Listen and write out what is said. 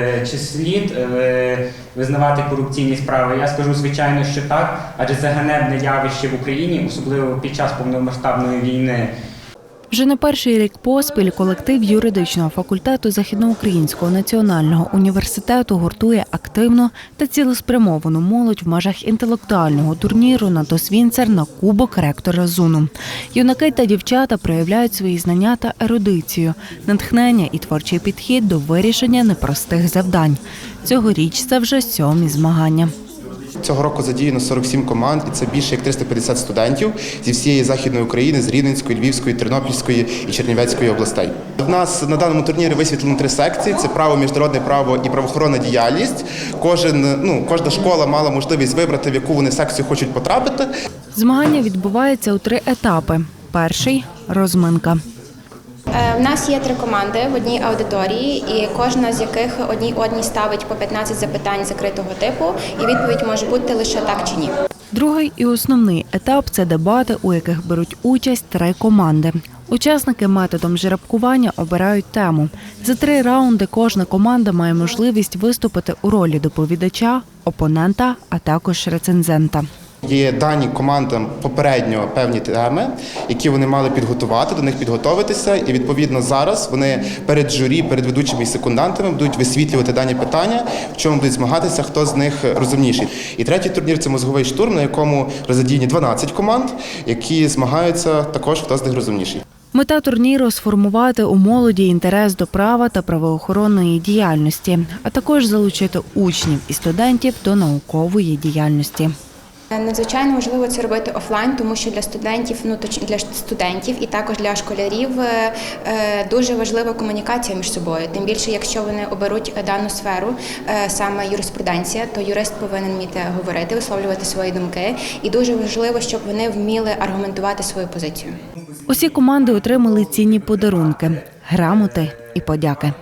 Е, Чи слід е, визнавати корупційні справи? Я скажу звичайно, що так, адже це ганебне явище в Україні, особливо під час повномасштабної війни. Вже не перший рік поспіль колектив юридичного факультету Західноукраїнського національного університету гуртує активну та цілеспрямовану молодь в межах інтелектуального турніру на Досвінцер на кубок ректора ЗУНу. Юнаки та дівчата проявляють свої знання та ерудицію, натхнення і творчий підхід до вирішення непростих завдань. Цьогоріч це вже сьомі змагання. Цього року задіяно 47 команд, і це більше як 350 студентів зі всієї західної України, з Рівненської, Львівської, Тернопільської і Чернівецької областей. В нас на даному турнірі висвітлено три секції: це право, міжнародне право і правоохоронна діяльність. Кожен ну кожна школа мала можливість вибрати, в яку вони секцію хочуть потрапити. Змагання відбуваються у три етапи. Перший розминка. Е, В нас є три команди в одній аудиторії, і кожна з яких одній одній ставить по 15 запитань закритого типу, і відповідь може бути лише так чи ні. Другий і основний етап це дебати, у яких беруть участь три команди. Учасники методом жеребкування обирають тему. За три раунди кожна команда має можливість виступити у ролі доповідача, опонента, а також рецензента. Є дані командам попередньо певні теми, які вони мали підготувати, до них підготовитися. І відповідно зараз вони перед журі, перед ведучими і секундантами будуть висвітлювати дані питання, в чому будуть змагатися, хто з них розумніший. І третій турнір це мозговий штурм, на якому задіяні 12 команд, які змагаються також, хто з них розумніший. Мета турніру сформувати у молоді інтерес до права та правоохоронної діяльності, а також залучити учнів і студентів до наукової діяльності. Е, Надзвичайно важливо це робити офлайн, тому що для студентів, ну точ для студентів і також для школярів е, е, дуже важлива комунікація між собою. Тим більше, якщо вони оберуть дану сферу, саме юриспруденція, то юрист повинен вміти говорити, висловлювати свої думки, і дуже важливо, щоб вони вміли аргументувати свою позицію. Усі команди отримали цінні подарунки, грамоти і подяки.